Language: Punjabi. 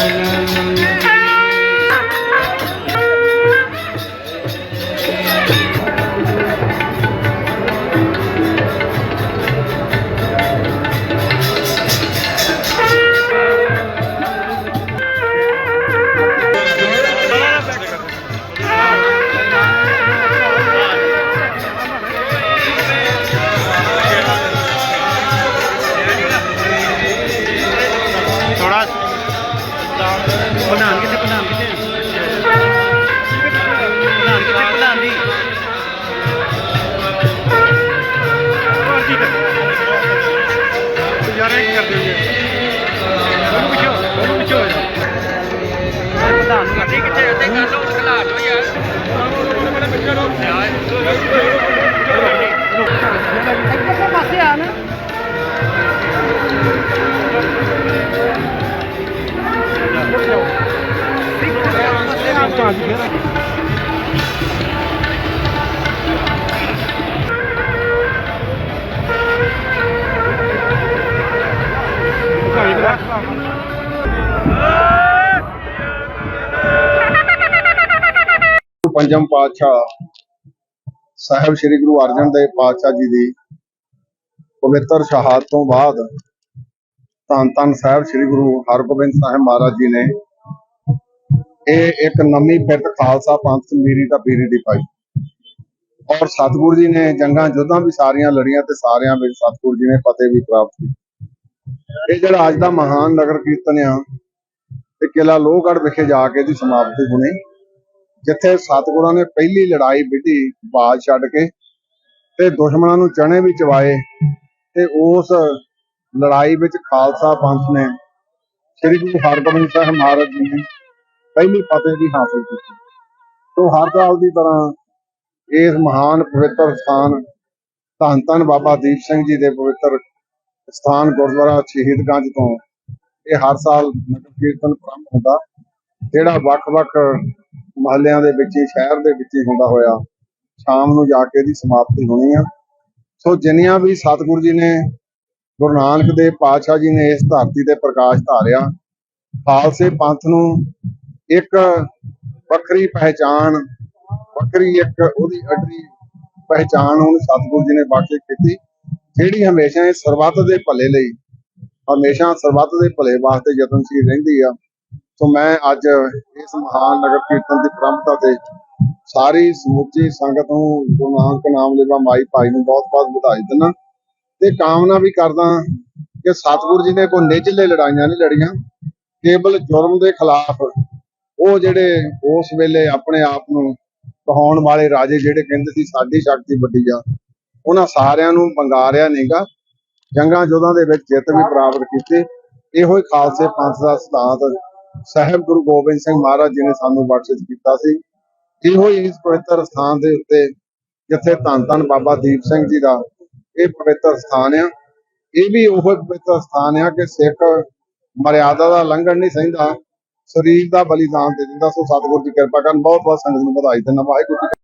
शरणम् ਪ੍ਰਧਾਨ ਕਿੱਥੇ ਪ੍ਰਧਾਨ ਕਿੱਥੇ ਪ੍ਰਧਾਨ ਕਿੱਥੇ ਪ੍ਰਧਾਨ ਦੀ ਹੋਰ ਕੀ ਕਰ ਯਾਰ ਇਹ ਕਰ ਦਿਓ ਜੀ ਉਹਨੂੰ ਪੁੱਛੋ ਉਹਨੂੰ ਪੁੱਛੋ। ਪ੍ਰਧਾਨ ਨੂੰ ਕੱਢੀ ਕਿੱਥੇ ਉੱਤੇ ਗੱਲ ਉਸ ਖਲਾਟ ਹੋ ਯਾਰ ਯਾਰ ਇੱਕ ਪਾਸੇ ਆ ਨਾ? ਪੰਜਮ ਪਾਤਸ਼ਾਹ ਸਾਹਿਬ ਸ੍ਰੀ ਗੁਰੂ ਅਰਜਨ ਦੇਵ ਪਾਤਸ਼ਾਹ ਜੀ ਦੀ ਪਵਿੱਤਰ ਸ਼ਹਾਦਤ ਤੋਂ ਬਾਅਦ ਧੰਨ ਧੰਨ ਸਾਹਿਬ ਸ੍ਰੀ ਗੁਰੂ ਹਰਗੋਬਿੰਦ ਸਾਹਿਬ ਮਹਾਰਾਜ ਜੀ ਨੇ ਇਹ ਇੱਕ ਨਵੀਂ ਫਿਰਤ ਖਾਲਸਾ ਪੰਥ ਮੀਰੀ ਦਾ ਪੀਰੀ ਦੀ ਪਾਈ। ਔਰ ਸਤਿਗੁਰੂ ਜੀ ਨੇ ਜੰਗਾਂ ਜੁੱਧਾਂ ਵੀ ਸਾਰੀਆਂ ਲੜੀਆਂ ਤੇ ਸਾਰਿਆਂ ਵਿੱਚ ਸਤਿਗੁਰੂ ਜੀ ਨੇ ਫਤਿਹ ਵੀ ਪ੍ਰਾਪਤ ਕੀਤੀ। ਇਹ ਜਿਹੜਾ ਅੱਜ ਦਾ ਮਹਾਨ ਨਗਰ ਕੀਰਤਨ ਆ ਤੇ ਕਿਲਾ ਲੋਹਗੜ੍ਹ ਵਿਖੇ ਜਾ ਕੇ ਦੀ ਸਮਾਪਤੀ ਹੋਣੀ। ਜਿੱਥੇ ਸਤਿਗੁਰਾਂ ਨੇ ਪਹਿਲੀ ਲੜਾਈ ਵਿੱਢੀ ਬਾਜ ਛੱਡ ਕੇ ਤੇ ਦੁਸ਼ਮਣਾਂ ਨੂੰ ਚਣੇ ਵੀ ਚਵਾਏ ਤੇ ਉਸ ਲੜਾਈ ਵਿੱਚ ਖਾਲਸਾ ਪੰਥ ਨੇ ਸ੍ਰੀ ਗੁਰੂ ਹਰਗੋਬਿੰਦ ਸਾਹਿਬ ਮਹਾਰਾਜ ਜੀ ਨੇ ਪਹਿਲੀ ਫਤਿਹ ਵੀ ਹਾਸਲ ਕੀਤੀ। ਤੋਂ ਹਰ ਸਾਲ ਦੀ ਤਰ੍ਹਾਂ ਇਸ ਮਹਾਨ ਪਵਿੱਤਰ ਸਥਾਨ ਧੰਨ ਧੰਨ ਬਾਬਾ ਦੀਪ ਸਿੰਘ ਜੀ ਦੇ ਪਵਿੱਤਰ ਸਥਾਨ ਗੁਰਦੁਆਰਾ ਸ਼ਹੀਦਗੰਜ ਤੋਂ ਇਹ ਹਰ ਸਾਲ ਨਗਰ ਕੀਰਤਨ ਪ੍ਰਾਰੰਭ ਹੁੰਦਾ। ਜਿਹੜਾ ਵੱਖ-ਵੱਖ ਮਹੱਲਿਆਂ ਦੇ ਵਿੱਚ, ਸ਼ਹਿਰ ਦੇ ਵਿੱਚ ਹੁੰਦਾ ਹੋਇਆ, ਸ਼ਾਮ ਨੂੰ ਜਾ ਕੇ ਇਹਦੀ ਸਮਾਪਤੀ ਹੋਣੀ ਆ। ਸੋ ਜਿੰਨੀਆਂ ਵੀ ਸਤਿਗੁਰੂ ਜੀ ਨੇ, ਗੁਰੂ ਨਾਨਕ ਦੇਵ ਪਾਤਸ਼ਾਹ ਜੀ ਨੇ ਇਸ ਧਰਤੀ ਤੇ ਪ੍ਰਕਾਸ਼ ਧਾਰਿਆ, ਖਾਲਸੇ ਪੰਥ ਨੂੰ ਇੱਕ ਵੱਖਰੀ ਪਹਿਚਾਣ, ਵੱਖਰੀ ਇੱਕ ਉਹਦੀ ਅਡਰੀ ਪਹਿਚਾਣ ਉਹਨੂੰ ਸਤਿਗੁਰੂ ਜੀ ਨੇ ਬਖਸ਼ਿਸ਼ ਕੀਤੀ। ਜਿਹੜੀ ਹਮੇਸ਼ਾ ਇਹ ਸਰਬੱਤ ਦੇ ਭਲੇ ਲਈ, ਹਮੇਸ਼ਾ ਸਰਬੱਤ ਦੇ ਭਲੇ ਵਾਸਤੇ ਯਤਨਸ਼ੀਲ ਰਹਿੰਦੀ ਆ। ਸੋ ਮੈਂ ਅੱਜ ਇਸ ਮਹਾਨ ਨਗਰ ਕੀਰਤਨ ਦੀ ਪ੍ਰੰਪਤਾ ਤੇ ਸਾਰੀ ਸਮੁੱਚੀ ਸੰਗਤ ਨੂੰ ਗੁਰੂ ਨਾਨਕ ਨਾਮ ਲੈਵਾ ਮਾਈ ਭਾਈ ਨੂੰ ਬਹੁਤ ਬਹੁਤ ਵਧਾਈ ਦਿੰਦਾ। ਤੇ ਕਾਮਨਾ ਵੀ ਕਰਦਾ ਕਿ ਸਤਿਗੁਰੂ ਜੀ ਨੇ ਕੋਈ ਨਿਜਲੇ ਲੜਾਈਆਂ ਨਹੀਂ ਲੜੀਆਂ। ਕੇਵਲ ਜੁਰਮ ਦੇ ਖਿਲਾਫ ਉਹ ਜਿਹੜੇ ਉਸ ਵੇਲੇ ਆਪਣੇ ਆਪ ਨੂੰ ਕਹਾਉਣ ਵਾਲੇ ਰਾਜੇ ਜਿਹੜੇ ਕਹਿੰਦੇ ਸੀ, ਸਾਡੀ ਸ਼ਕਤੀ ਵੱਡੀ ਆ। ਉਹਨਾਂ ਸਾਰਿਆਂ ਨੂੰ ਬੰਗਾਰਿਆ ਨਹੀਂਗਾ। ਜੰਗਾਂ ਜੋਧਾਂ ਦੇ ਵਿੱਚ ਜਿੱਤ ਵੀ ਪ੍ਰਾਪਤ ਕੀਤੀ। ਇਹੋ ਹੀ ਖਾਲਸੇ ਪੰਥ ਦਾ ਸਿਧਾਂਤ ਸਾਹਿਬ ਗੁਰੂ ਗੋਬਿੰਦ ਸਿੰਘ ਮਹਾਰਾਜ ਜੀ ਨੇ ਸਾਨੂੰ ਬਖਸ਼ਿਸ਼ ਕੀਤਾ ਸੀ। ਇਹੋ ਹੀ ਇਸ ਪਵਿੱਤਰ ਸਥਾਨ ਦੇ ਉੱਤੇ ਜਿੱਥੇ ਧੰਨ ਧੰਨ ਬਾਬਾ ਦੀਪ ਸਿੰਘ ਜੀ ਦਾ ਇਹ ਪਵਿੱਤਰ ਸਥਾਨ ਆ। ਇਹ ਵੀ ਉਹ ਪਵਿੱਤਰ ਸਥਾਨ ਆ ਕਿ ਸਿੱਖ ਮਰਿਆਦਾ ਦਾ ਲੰਘਣ ਨਹੀਂ ਸਹਿੰਦਾ। ਸਰੀਰ ਦਾ ਬਲੀਦਾਨ ਦੇ ਦਿੰਦਾ। ਸੋ ਸਤਿਗੁਰੂ ਦੀ ਕਿਰਪਾ ਕਰਨ। ਬਹੁਤ ਬਹੁਤ ਸੰਗਤ ਨੂੰ ਵਧਾਈ ਦਿੰਦਾ। ਵਾਹਿਗੁਰੂ ਜੀ